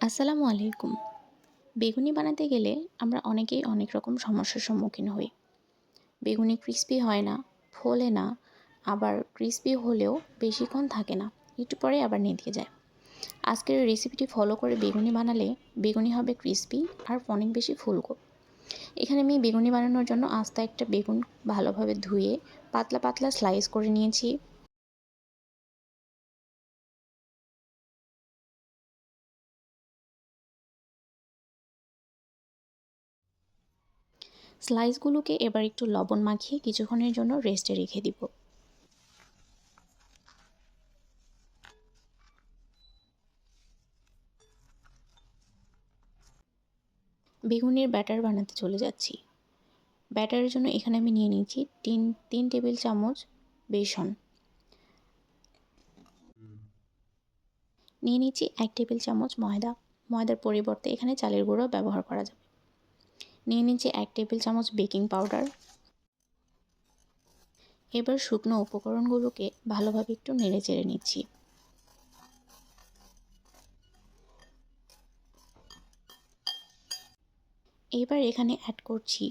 আসসালামু আলাইকুম। বেগুনি বানাতে গেলে আমরা অনেকেই অনেক রকম সমস্যার সম্মুখীন হই। বেগুনি ক্রিস্পি হয় না, ফোলে না, আবার ক্রিস্পি হলেও বেশিক্ষণ থাকে না, একটু পরে আবার নেতিয়ে যায়। আজকের রেসিপিটি ফলো করে বেগুনি বানালে বেগুনি হবে ক্রিস্পি আর অনেক বেশি ফুলকো। এখানে আমি বেগুনি বানানোর জন্য আস্তে একটা বেগুন ভালোভাবে ধুয়ে পাতলা পাতলা স্লাইস করে নিয়েছি। স্লাইসগুলোকে এবার একটু লবণ মাখিয়ে কিছুক্ষণের জন্য রেস্টে রেখে দিব। বেগুনের ব্যাটার বানাতে চলে যাচ্ছি। ব্যাটারের জন্য এখানে আমি নিয়ে নিয়েছি তিন তিন টেবিল চামচ বেসন। নিয়ে নিচ্ছি এক টেবিল চামচ ময়দা। ময়দার পরিবর্তে এখানে চালের গুঁড়ো ব্যবহার করা যাবে। নিয়ে নিচ্ছি এক টেবিল চামচ বেকিং পাউডার। এবার শুকনো উপকরণগুলোকে ভালোভাবে একটু নেড়ে চেড়ে নিচ্ছি। এবার এখানে অ্যাড করছি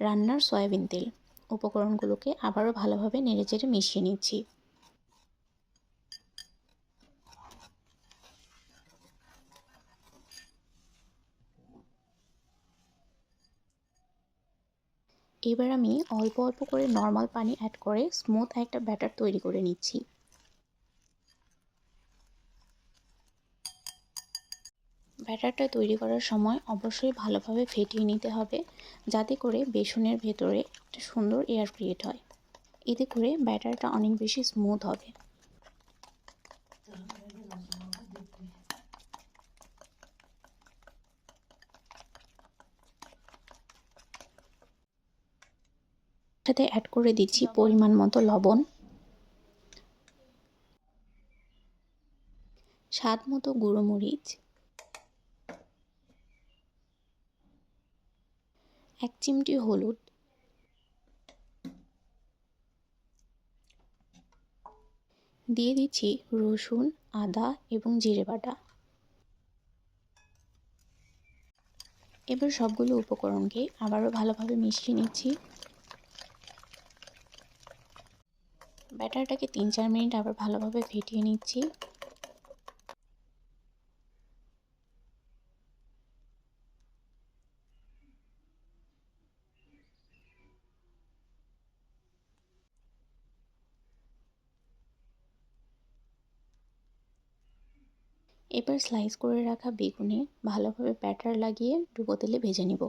রান্নার সয়াবিন তেল। উপকরণগুলোকে আবারও ভালোভাবে নেড়ে চেড়ে মিশিয়ে নিচ্ছি। এবার আমি অল্প অল্প করে নর্মাল পানি অ্যাড করে স্মুথ একটা ব্যাটার তৈরি করে নিচ্ছি। ব্যাটারটা তৈরি করার সময় অবশ্যই ভালোভাবে ফেটিয়ে নিতে হবে, যাতে করে বেসনের ভেতরে একটা সুন্দর এয়ার ক্রিয়েট হয়। এতে করে ব্যাটারটা অনেক বেশি স্মুথ হবে। সাথে অ্যাড করে দিচ্ছি পরিমাণ মতো লবণ। স্বাদ মতো গুঁড়ো মরিচ। এক চিমটি হলুদ। দিয়ে দিচ্ছি রসুন, আদা এবং জিরে বাটা। এবার সবগুলো উপকরণকে আবারও ভালোভাবে মিশিয়ে নিচ্ছি। ব্যাটারটাকে তিন চার মিনিট আবার ভালোভাবে ফেটিয়ে নিচ্ছি। এবার স্লাইস করে রাখা বেগুনে ভালোভাবে ব্যাটার লাগিয়ে ডুবো তেলে ভেজে নিব।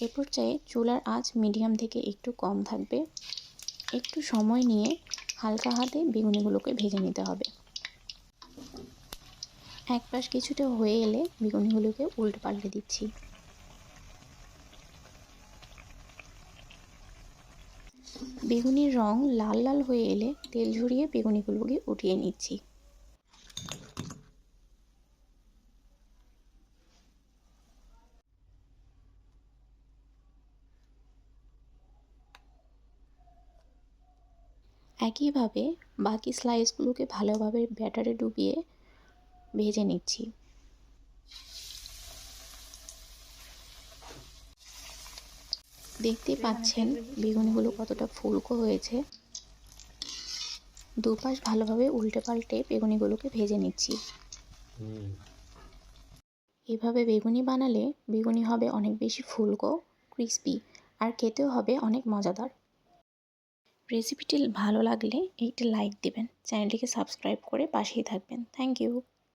এ পর্যায়ে চুলার আঁচ মিডিয়াম থেকে একটু কম থাকবে। একটু সময় নিয়ে হালকা হাতে বেগুনিগুলোকে ভেজে নিতে হবে। এক পাশ কিছুটা হয়ে এলে বেগুনিগুলোকে উল্টে পাল্টে দিচ্ছি। বেগুনির রং লাল লাল হয়ে এলে তেল ঝরিয়ে বেগুনিগুলোকে উঠিয়ে নিচ্ছি। একইভাবে বাকি স্লাইসগুলোকে ভালোভাবে ব্যাটারে ডুবিয়ে ভেজে নিচ্ছি। দেখতে পাচ্ছেন বেগুনিগুলো কতটা ফুলকো হয়েছে। দুপাশ ভালোভাবে উল্টে পাল্টে বেগুনিগুলোকে ভেজে নিচ্ছি। এভাবে বেগুনি বানালে বেগুনি হবে অনেক বেশি ফুলকো ক্রিস্পি আর খেতেও হবে অনেক মজাদার। রেসিপিটি ভালো লাগলে একটি লাইক দেবেন। চ্যানেলটিকে সাবস্ক্রাইব করে পাশেই থাকবেন। Thank you